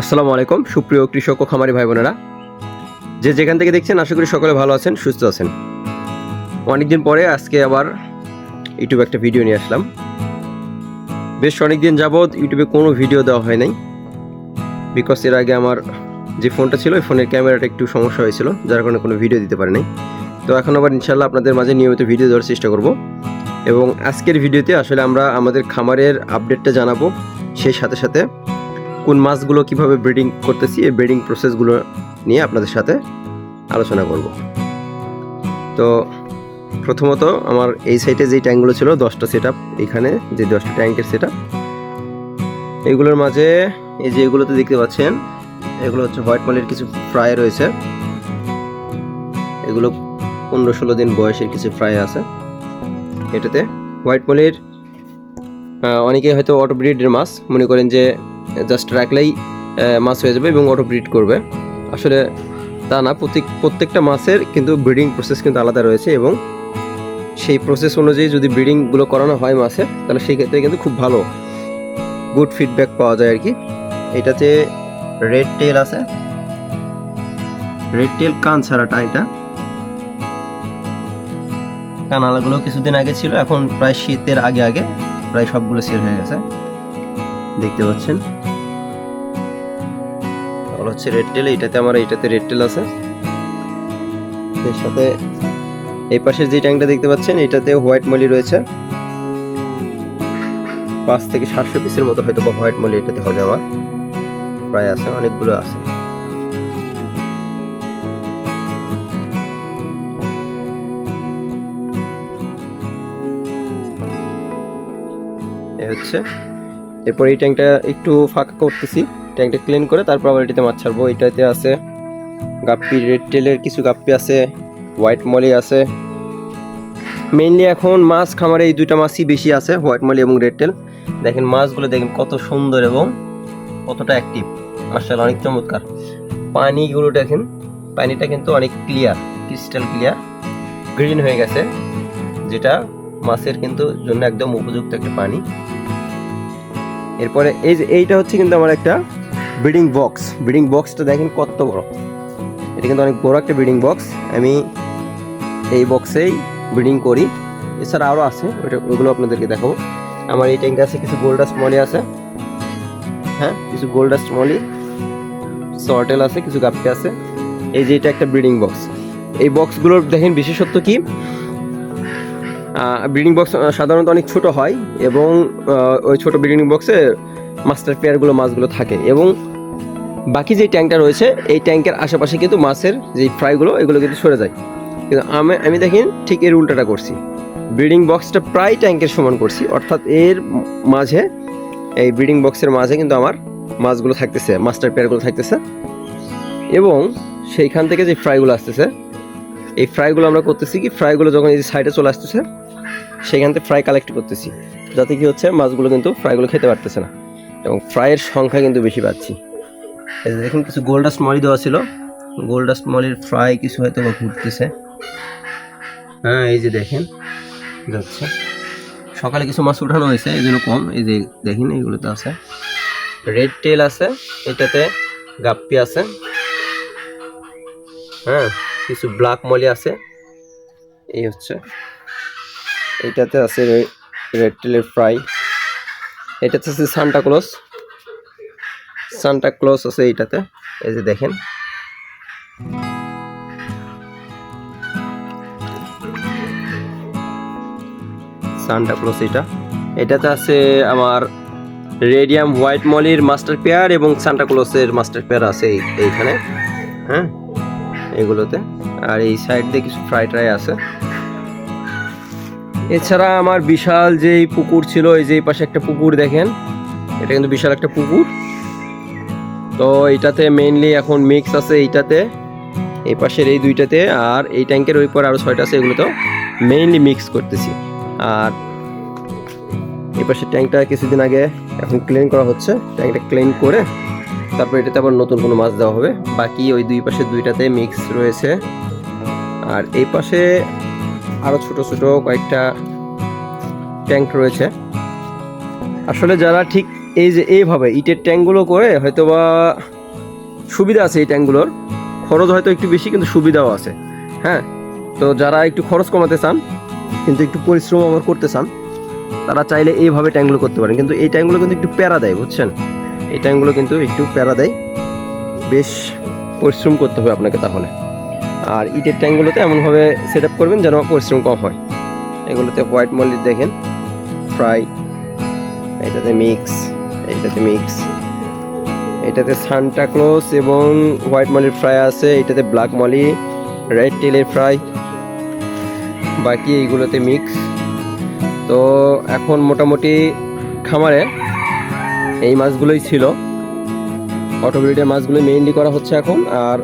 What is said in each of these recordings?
আসসালামু আলাইকুম, সুপ্রিয় কৃষক ও খামারি ভাই বোনেরা যে যেখান থেকে দেখছেন, আশা করি সকলে ভালো আছেন, সুস্থ আছেন। অনেকদিন পরে আজকে আবার ইউটিউবে একটা ভিডিও নিয়ে আসলাম। বেশ অনেকদিন যাবৎ ইউটিউবে কোনো ভিডিও দেওয়া হয় নাই। বিকজ এর আগে আমার যে ফোনটা ছিল, ওই ফোনের ক্যামেরাটা একটু সমস্যা হয়েছিল, যার কারণে কোনো ভিডিও দিতে পারি নাই তো এখন আবার ইনশাল্লাহ আপনাদের মাঝে নিয়মিত ভিডিও দেওয়ার চেষ্টা করব। এবং আজকের ভিডিওতে আসলে আমরা আমাদের খামারের আপডেটটা জানাব, সেই সাথে সাথে কোন মাছগুলো কীভাবে ব্রিডিং করতেছি, এই ব্রিডিং প্রসেসগুলো নিয়ে আপনাদের সাথে আলোচনা করব। তো প্রথমত আমার এই সাইডে যে ট্যাঙ্কগুলো ছিল, দশটা সেট এখানে যে দশটা ট্যাঙ্কের সেট এগুলোর মাঝে এই যে এগুলোতে দেখতে পাচ্ছেন, এগুলো হচ্ছে হোয়াইট মলের কিছু ফ্রাই রয়েছে। এগুলো পনেরো ষোলো দিন বয়সের কিছু ফ্রাই আছে। এটাতে হোয়াইট মলের অনেকে হয়তো অটো ব্রিডের মাছ, মনে করেন যে জাস্ট রাখলেই মাছ হয়ে যাবে এবং অটো ব্রিড করবে। আসলে তা না প্রত্যেক প্রত্যেকটা মাছের কিন্তু ব্রিডিং প্রসেস কিন্তু আলাদা রয়েছে এবং সেই প্রসেস অনুযায়ী যদি ব্রিডিংগুলো করানো হয় মাছের, তাহলে সেই ক্ষেত্রে কিন্তু খুব ভালো গুড ফিডব্যাক পাওয়া যায় আর কি। এটাতে রেড টেল আছে। রেড টেল কান ছাড়াটা এটা। কানালাগুলো কিছুদিন আগে ছিল, এখন প্রায় শীতের আগে আগে প্রায় সবগুলো সেল হয়ে গেছে। দেখতে পাচ্ছেন। আর হচ্ছে রেড টেল এটাতে আমার এটাতে রেড টেল আছে। এর সাথে এই পাশের যে ট্যাঙ্কটা দেখতে পাচ্ছেন এটাতে হোয়াইট মলি রয়েছে। পাঁচ থেকে সাতশো পিসের মতো হয়তো বা হোয়াইট মলি এটাতে হবে আমার। প্রায় আছে, অনেকগুলো আছে। হচ্ছে এরপর এই ট্যাঙ্কটা একটু ফাঁকা করতেছি। ট্যাঙ্কটা ক্লিন করে তারপর আবার এটাতে মাছ ছাড়বো। এটাতে আছে গাপ্পি রেড টেলের কিছু গাপ্পি আছে হোয়াইট মলি আছে। মেইনলি এখন মাছ খামারে এই দুইটা মাছই বেশি আছে হোয়াইট মলি এবং রেড টেল দেখেন মাছগুলো দেখেন কত সুন্দর এবং কতটা অ্যাক্টিভ মার্শাল অনেক চমৎকার। পানিগুলো দেখেন, পানিটা কিন্তু অনেক ক্লিয়ার ক্রিস্টাল ক্লিয়ার গ্রিন হয়ে গেছে, যেটা মাছের কিন্তু জন্য একদম উপযুক্ত একটা পানি। এরপরে এই যে এইটা হচ্ছে কিন্তু আমার একটা ব্রিডিং বক্স। ব্রিডিং বক্সটা দেখেন কত বড়। এটা কিন্তু অনেক বড় একটা ব্রিডিং বক্স। আমি এই বক্সেই ব্রিডিং করি। এছাড়া আরও আছে, ওইটা ওগুলো আপনাদেরকে দেখাবো। আমার এই ট্যাঙ্কে আছে কিছু গোল্ডাস্ট মলি আছে। হ্যাঁ কিছু গোল্ডাস্ট মলি। সর্টেল আছে, কিছু গাপ্পি আছে। এই যে এটা একটা ব্রিডিং বক্স। এই বক্সগুলোর দেখেন বিশেষত্ব কি? ব্রিডিং বক্স সাধারণত অনেক ছোট হয় এবং ওই ছোট ব্রিডিং বক্সে মাস্টার পেয়ারগুলো মাছগুলো থাকে এবং বাকি যে ট্যাঙ্কটা রয়েছে, এই ট্যাঙ্কের আশেপাশে কিন্তু মাছের যে ফ্রাইগুলো এগুলো কিন্তু সরে যায়। কিন্তু আমি আমি দেখেন ঠিক এর উল্টাটা করছি। ব্রিডিং বক্সটা প্রায় ট্যাঙ্কের সমান করছি, অর্থাৎ এর মাঝে, এই ব্রিডিং বক্সের মাঝে কিন্তু আমার মাছগুলো থাকতেছে মাস্টার পেয়ারগুলো থাকতেছে এবং সেইখান থেকে যে ফ্রাইগুলো আসতেছে এই ফ্রাইগুলো আমরা করতেছি কি ফ্রাইগুলো যখন এই সাইডে চলে আসতেছে, সেখান থেকে ফ্রাই কালেক্ট করতেছি, যাতে কি হচ্ছে, মাছগুলো কিন্তু ফ্রাইগুলো খেতে পারতেছে না। এবং ফ্রাইয়ের সংখ্যা কিন্তু বেশি পাচ্ছি। দেখুন, কিছু গোল্ডাস্ট মলি দেওয়া ছিল। গোল্ডাস্ট মলির ফ্রাই কিছু হয়তো বা ঘুরতেছে। হ্যাঁ এই যে দেখেন, যাচ্ছে। সকালে কিছু মাছ উঠানো হয়েছে, এই জন্য কম। এই যে দেখেন, এইগুলোতে আছে। রেড টেল আছে, এটাতে গাপ্পি আছে। হ্যাঁ কিছু ব্ল্যাক মলি আছে। এই হচ্ছে। এটাতে আছে রেড টেলের ফ্রাই এটাতে আছে সান্টা ক্লস সান্টা ক্লস আছে এইটাতে। এই যে দেখেন। সান্টা ক্লস এটা। এটাতে আছে আমার রেডিয়াম হোয়াইট মলির মাস্টার পেয়ার এবং সান্টা ক্লসের মাস্টার পেয়ার আছে এইখানে। হ্যাঁ? এগুলোতে। আর এই সাইড দিয়ে কিছু ফ্রাই ট্রাই আছে। এছাড়া আমার বিশাল যেই পুকুর ছিল, এই যে এই পাশে একটা পুকুর দেখেন, এটা কিন্তু বিশাল একটা পুকুর। তো এটাতে মেইনলি এখন মিক্স আছে এইটাতে, এই পাশের এই দুইটাতে, আর এই ট্যাঙ্কের ওই পর আরও ছয়টা আছে এগুলো তো মেইনলি মিক্স করতেছি। আর এই পাশের ট্যাঙ্কটা কিছুদিন আগে এখন ক্লিন করা হচ্ছে। ট্যাঙ্কটা ক্লিন করে তারপর এটাতে আবার নতুন কোনো মাছ দেওয়া হবে। বাকি ওই দুই পাশে দুইটাতে মিক্স রয়েছে। আর এই পাশে আরও ছোট ছোট কয়েকটা ট্যাঙ্ক রয়েছে। আসলে যারা ঠিক এই যে এইভাবে ইটের ট্যাঙ্কগুলো করে হয়তো বা সুবিধা আছে এই ট্যাঙ্কগুলোর খরচ হয়তো একটু বেশি, কিন্তু সুবিধাও আছে। হ্যাঁ তো যারা একটু খরচ কমাতে চান, কিন্তু একটু পরিশ্রম আবার করতে চান, তারা চাইলে এইভাবে ট্যাঙ্কগুলো করতে পারেন। কিন্তু এই ট্যাঙ্কগুলো কিন্তু একটু প্যারা দেয়, বুঝছেন? এই ট্যাঙ্কগুলো কিন্তু একটু প্যারা দেয়। বেশ পরিশ্রম করতে হবে আপনাকে তাহলে। আর ইটের ট্যাঙ্কগুলোতে এমনভাবে সেট আপ করবেন যেন পরিশ্রম কম হয়। এগুলোতে হোয়াইট মল্লির দেখেন। ফ্রাই এটাতে মিক্স এইটাতে মিক্স এটাতে সান্টা ক্লোজ এবং হোয়াইট মলির ফ্রাই আছে, এটাতে ব্ল্যাক মলি রেড টেলের ফ্রাই বাকি এইগুলোতে মিক্স তো এখন মোটামুটি খামারে এই মাছগুলোই ছিল। অটোব্রিডের মাছগুলো মেইনলি করা হচ্ছে এখন। আর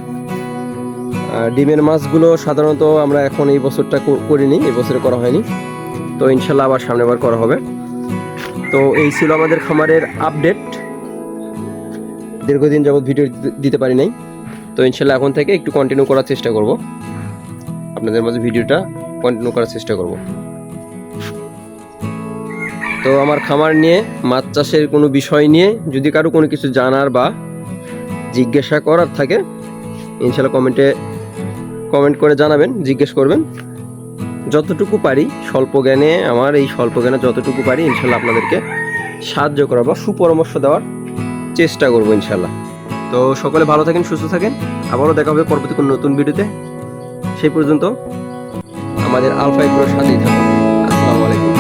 ডিমের মাছগুলো সাধারণত আমরা এখন এই বছরটা করিনি, এই বছরে করা হয়নি। তো ইনশাল্লাহ আবার সামনেবার করা হবে। তো এই ছিল আমাদের খামারের আপডেট দীর্ঘদিন যাবত ভিডিও দিতে পারি নাই। তো ইনশাল্লাহ এখন থেকে একটু কন্টিনিউ করার চেষ্টা করব। আপনাদের মাঝে ভিডিওটা কন্টিনিউ করার চেষ্টা করব। তো আমার খামার নিয়ে, মাছ চাষের কোনো বিষয় নিয়ে যদি কারও কোনো কিছু জানার বা জিজ্ঞাসা করার থাকে, ইনশাল্লাহ কমেন্টে কমেন্ট করে জানাবেন, জিজ্ঞেস করবেন। যতটুকু পারি, স্বল্প জ্ঞানে, আমার এই স্বল্প জ্ঞানে যতটুকু পারি, ইনশাল্লাহ আপনাদেরকে সাহায্য করার বা সুপরামর্শ দেওয়ার চেষ্টা করব, ইনশাল্লাহ। তো সকলে ভালো থাকেন, সুস্থ থাকেন। আবারও দেখা হবে পরবর্তী কোনো নতুন ভিডিওতে। সেই পর্যন্ত আমাদের আলফা এগুলোর সাথেই থাকুন। আসসালামু আলাইকুম।